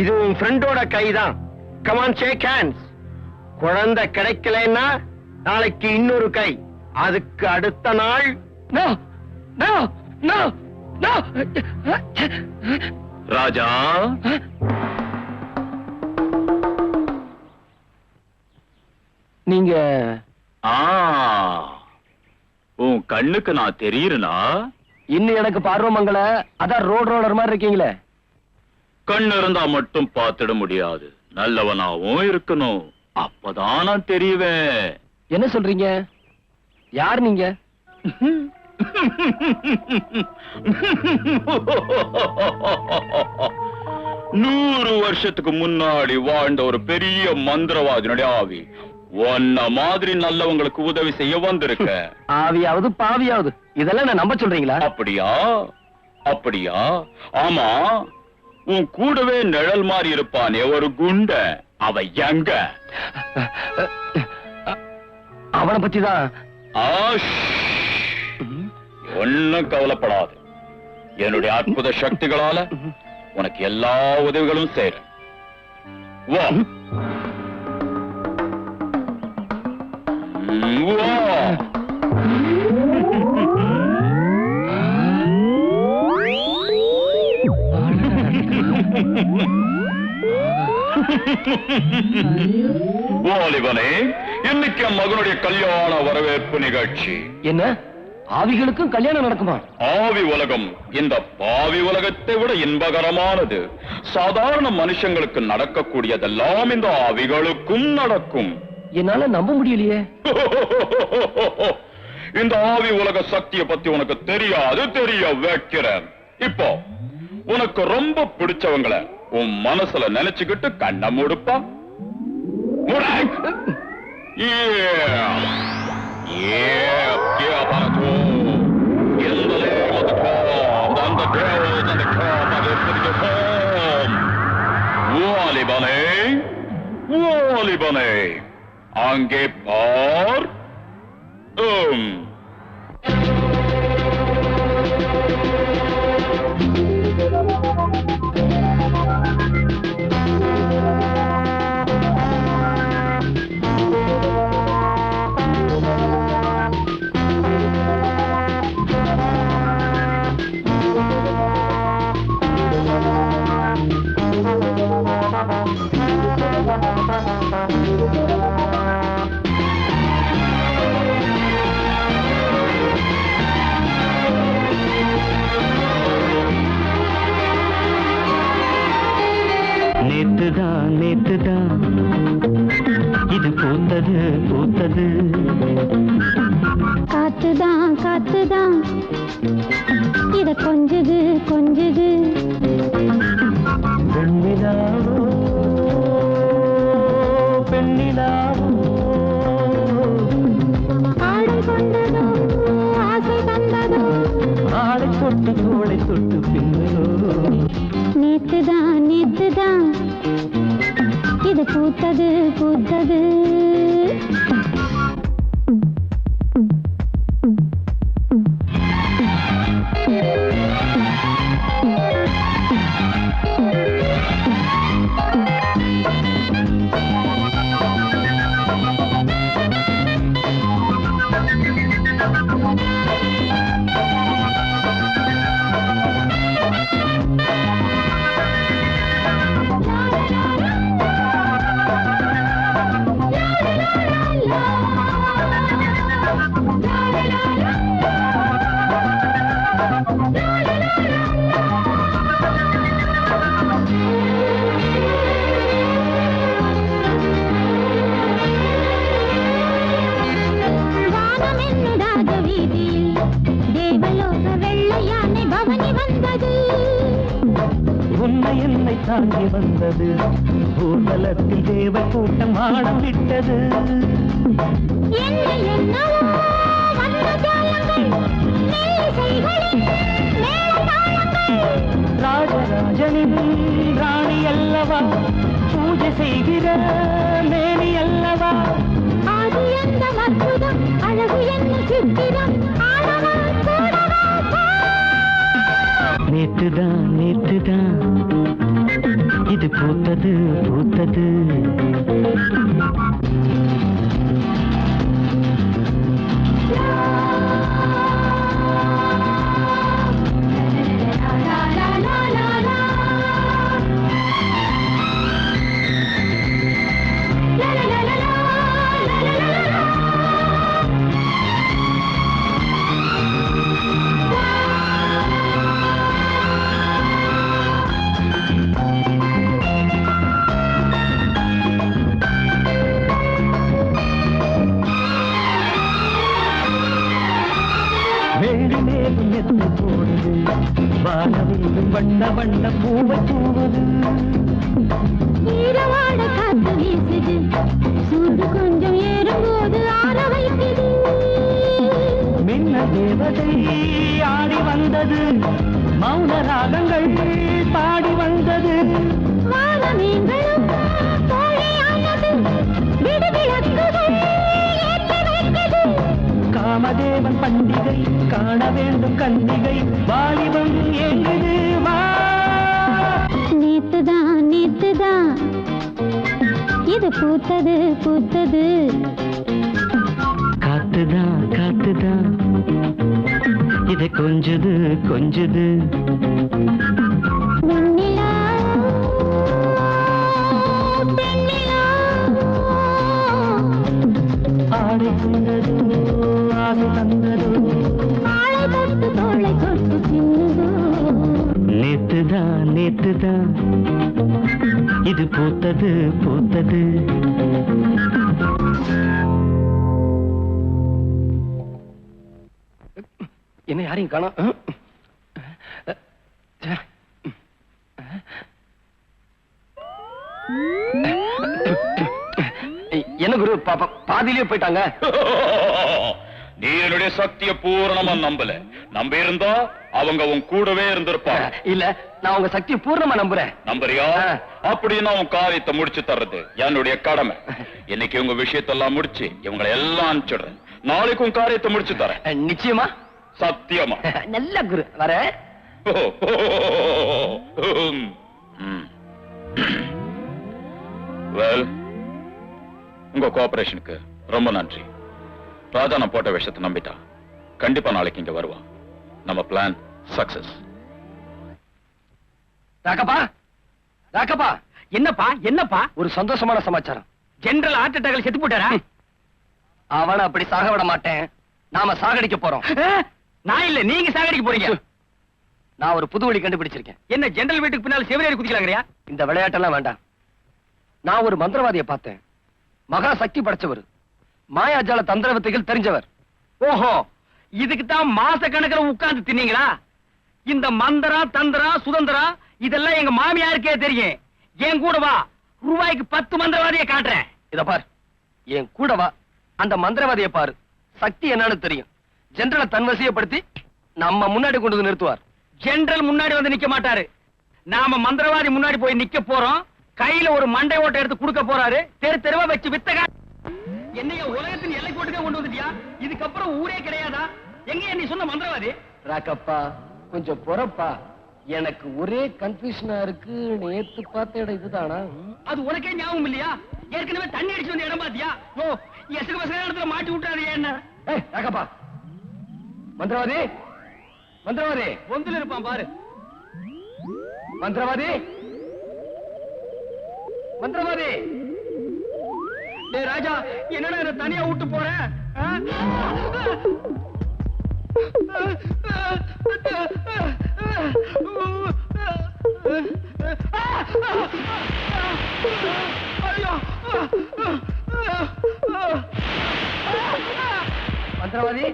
இது உன் ஃப்ரெண்டோட கைதான். கமான் ஷேக் ஹேண்ட்ஸ் குழந்தை கிடைக்கலன்னா நாளைக்கு இன்னொரு கை. அதுக்கு அடுத்த நாள். ராஜா. நீங்க ஆ உன் கண்ணுக்கு நான் தெரியுறனா? இன்னும் எனக்கு பார்வமங்கல அதான் ரோட் ரோலர் மாதிரி இருக்கீங்களே. கண்ணு இருந்தா மட்டும் பார்த்திட முடியாது. நல்லவனாவும் இருக்கணும். அப்பதான் நான் தெரிவேன். என்ன சொல்றீங்க? யார் நீங்க? நூறு வருஷத்துக்கு முன்னாடி வாழ்ந்த ஒரு பெரிய மந்திரவாதினுடைய ஆவி. உன்ன மாதிரி நல்லவங்களுக்கு உதவி செய்ய வந்திருக்க. ஆவியாவது பாவியாவது. இதெல்லாம் நான் நம்ப சொல்றீங்களா? அப்படியா? அப்படியா? ஆமா. உன் கூடவே நிழல் மாதிரி இருப்பானே ஒரு குண்ட. அவ எங்க? அவனை பத்தி தான். ஒண்ணும் கவலைப்படாது. என்னுடைய அற்புத சக்திகளால உனக்கு எல்லா உதவிகளும் செய்றேன். வா. வாலிபனே இன்னைக்கு மகனுடைய கல்யாண வரவேற்பு நிகழ்ச்சி. என்ன? ஆவிகளுக்கும் கல்யாணம் நடக்குமா? ஆவி உலகம் இந்த பாவி உலகத்தை விட இன்பகரமானது. சாதாரண மனுஷங்களுக்கு நடக்கக்கூடியதெல்லாம் இந்த ஆவிகளுக்கும் நடக்கும். என்னால நம்ப முடியலையே. இந்த ஆவி உலக சக்தியை பத்தி உனக்கு தெரியாது தெரிய வைக்கிறேன். இப்போ உனக்கு ரொம்ப பிடிச்சவங்கள உன் மனசுல நினைச்சுக்கிட்டு கண்ண மூடுப்பா. அங்கே பார். Yeah, இது பூத்தது பூத்தது. காத்துதான் காத்துதான். இத கொஞ்சுது கொஞ்சுது. பெண்ணிலாவோ பெண்ணிலாவோ. ஆடை கொண்டதோ ஆசை தந்ததோ. ஆளை தொட்டு தோளை தொட்டு பின்னோ நேத்துதான் நேத்துதான். இது பூத்தது பூத்தது. தாங்கி வந்தது. ஊர்வலத்தில் தேவ கூட்டம் ஆடம் விட்டது. என்ன ராஜராஜனின் ராணி அல்லவா? பூஜை செய்கிற மேனி அல்லவா? ஆதி எந்த அற்புதம் அழகு என்ன சித்திரம். நேற்றுதான் நேற்றுதான். இது பூத்தது பூத்தது. மௌன ராகங்கள் பாடி வந்தது. காமதேவன் பண்டிகை காண வேண்டும் கன்னிகை. வாலிபம் ஏங்குது வா. நேத்துதான் நேத்துதான் இது பூத்தது பூத்தது. காத்துதான் காத்துதான் இது கொஞ்சது கொஞ்சது. ஆடை தோளை தொட்டு பின்னுதோ நேத்துதான் நேத்துதான். இது பூத்தது பூத்தது. யாரையும் காணோம். என்ன குரு பா- பா- பாதியிலே போயிட்டாங்க? நீ என்னுடைய சக்திய பூரணமா நம்பல. நம்ப இருந்தா அவங்க உன் கூடவே இருந்திருப்பாங்க. இல்ல நான் உங்க சக்தியை பூர்ணமா நம்புறேன். நம்புறியா? அப்படின்னா உன் காரியத்தை முடிச்சு தர்றது என்னுடைய கடமை. இன்னைக்கு உங்க விஷயத்தெல்லாம் முடிச்சு இவங்களை எல்லாம் அனுப்பிச்சிடுறேன். நாளைக்கு உன் காரியத்தை முடிச்சு தரேன். நிச்சயமா? சத்தியமா? நல்ல குரு. வர. வெல் உங்க கோஆபரேஷனுக்கு ரொம்ப நன்றி. ராஜா நான் போட்ட விஷயத்தை நம்பிட்டா. கண்டிப்பா நாளைக்கு இங்க வருவான். நம்ம பிளான் சக்சஸ் ராக்கப்பா ராக்கப்பா என்னப்பா என்னப்பா? ஒரு சந்தோஷமான சமாச்சாரம். ஜெனரல் ஹார்ட் அட்டாக்ல செத்து போட்டாரா? அவனை அப்படி சாக விட மாட்டேன். நாம சாகடிக்க போறோம். நான் இல்ல நீங்க சாகடிக்க போறீங்க. நான் ஒரு புது வழி கண்டுபிடிச்சிருக்கேன். என்ன ஜெனரல் வீட்டுக்கு பின்னால செவிலியர் குதிக்கலாங்கறியா? இந்த விளையாட்டெல்லாம் வேண்டாம். நான் ஒரு மந்திரவாதியை பார்த்தேன். மகா சக்தி படைச்சவர். மாயாஜால தந்திர வித்தைகள் தெரிஞ்சவர். ஓஹோ இதுக்கு தான் மாச கணக்குல உட்கார்ந்து தின்னீங்களா? இந்த மந்திரா தந்திரா சுதந்திரா இதெல்லாம் எங்க மாமியாருக்கே தெரியும். என் கூட வா ரூபாய்க்கு பத்து மந்திரவாதியை காட்டுறேன். இத பார் என் கூட வா. அந்த மந்திரவாதியை பாரு. சக்தி என்னன்னு தெரியும். ஜெனரலை தன்வசியப்படுத்தி நம்ம முன்னாடி கொண்டு வந்து நிறுத்துவார். ஜெனரல் முன்னாடி வந்து நிக்க மாட்டாரு. நாம மந்திரவாதி முன்னாடி போய் நிக்க போறோம். கையில ஒரு மண்டை ஓட்டை எடுத்து கொடுக்க போறாரு. தெரு தெருவா வச்சு வித்தகா என்னைய உலகத்தின் எல்லை கோட்டுக்கே கொண்டு வந்துட்டியா? இதுக்கப்புறம் ஊரே கிடையாதா? எங்க நீ சொன்ன மந்திரவாதி? ராக்கப்பா கொஞ்சம் பொறப்பா. எனக்கு ஒரே கன்ஃபியூஷனா இருக்கு. நேத்து பார்த்த இடம் இதுதானா? அது உனக்கே ஞாபகம் இல்லையா? ஏற்கனவே தண்ணி அடிச்சு வந்த இடம் பாத்தியா ஓ எசுக்கு பசங்க இடத்துல மாட்டி விட்டாரு என்ன? ராக்கப்பா மந்திரவாதி! மந்திரவாதி! பொந்துல இருப்பான் பாரு. மந்திரவாதி! மந்திரவாதி! ராஜா என்னடா என்ன தனியா விட்டு போற! மந்திரவாதி!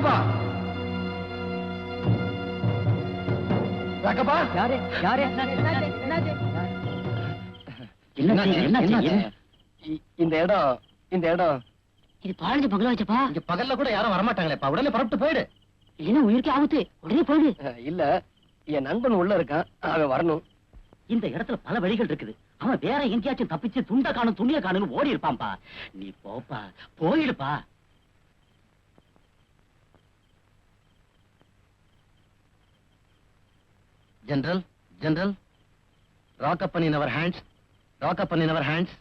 ராக்கப்பா ராக்கப்பா யாரு? யாரு? இந்த இடம் இந்த இடம். இது பாழஞ்ச பங்களா வச்சப்பா? இங்க பகல்ல கூட யாரும் வரமாட்டாங்களேப்பா. உடனே புறப்பட்டு போயிடு. இல்லைன்னா உயிருக்கு ஆபத்து? உடனே போயிடு. இல்ல. என் நண்பன் உள்ள இருக்கான். அவன் வரணும். இந்த இடத்துல பல வழிகள் இருக்குது. அவன் வேற எங்கேயாச்சும் தப்பிச்சு துண்ட காணும் துணிய காணும்னு ஓடி இருப்பான்பா நீ போப்பா. போயிடுப்பா. General general rock up in our hands rock up in our hands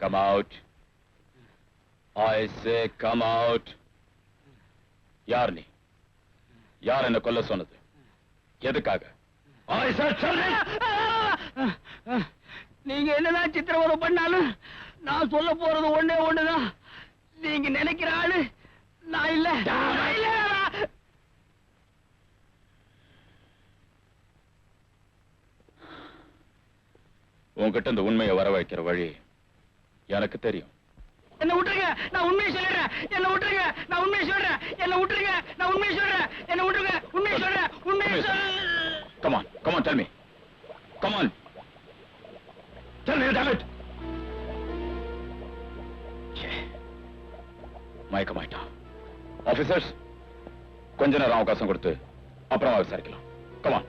Come out. I say come out. யார் நீ யார் என்ன கொல்ல சொன்னது? எதுக்காக. நீங்க என்னதான் சித்திரவதை பண்ணாலும் நான் சொல்ல போறது ஒண்ணே ஒண்ணுதான். நீங்க நினைக்கிற ஆளு நான் இல்ல. நான் இல்ல. உன்கிட்ட இந்த உண்மையை வர வைக்கிற வழி எனக்கு தெரியும். என்ன விட்டுருங்க நான் உண்மையை சொல்லிடுறேன். என்ன விட்டுருங்க நான் உண்மையை சொல்றேன் என்ன விட்டுருங்க நான் உண்மையை சொல்றேன் என்ன விட்டுருங்க உண்மையை சொல்றேன் உண்மையை சொல். Come on, come on, tell me. Come on. Tell me, damn it. மயக்கமாயிட்டான். ஆபீசர்ஸ் கொஞ்ச நேரம் அவகாசம் கொடுத்து அப்புறமா விசாரிக்கலாம் கமான்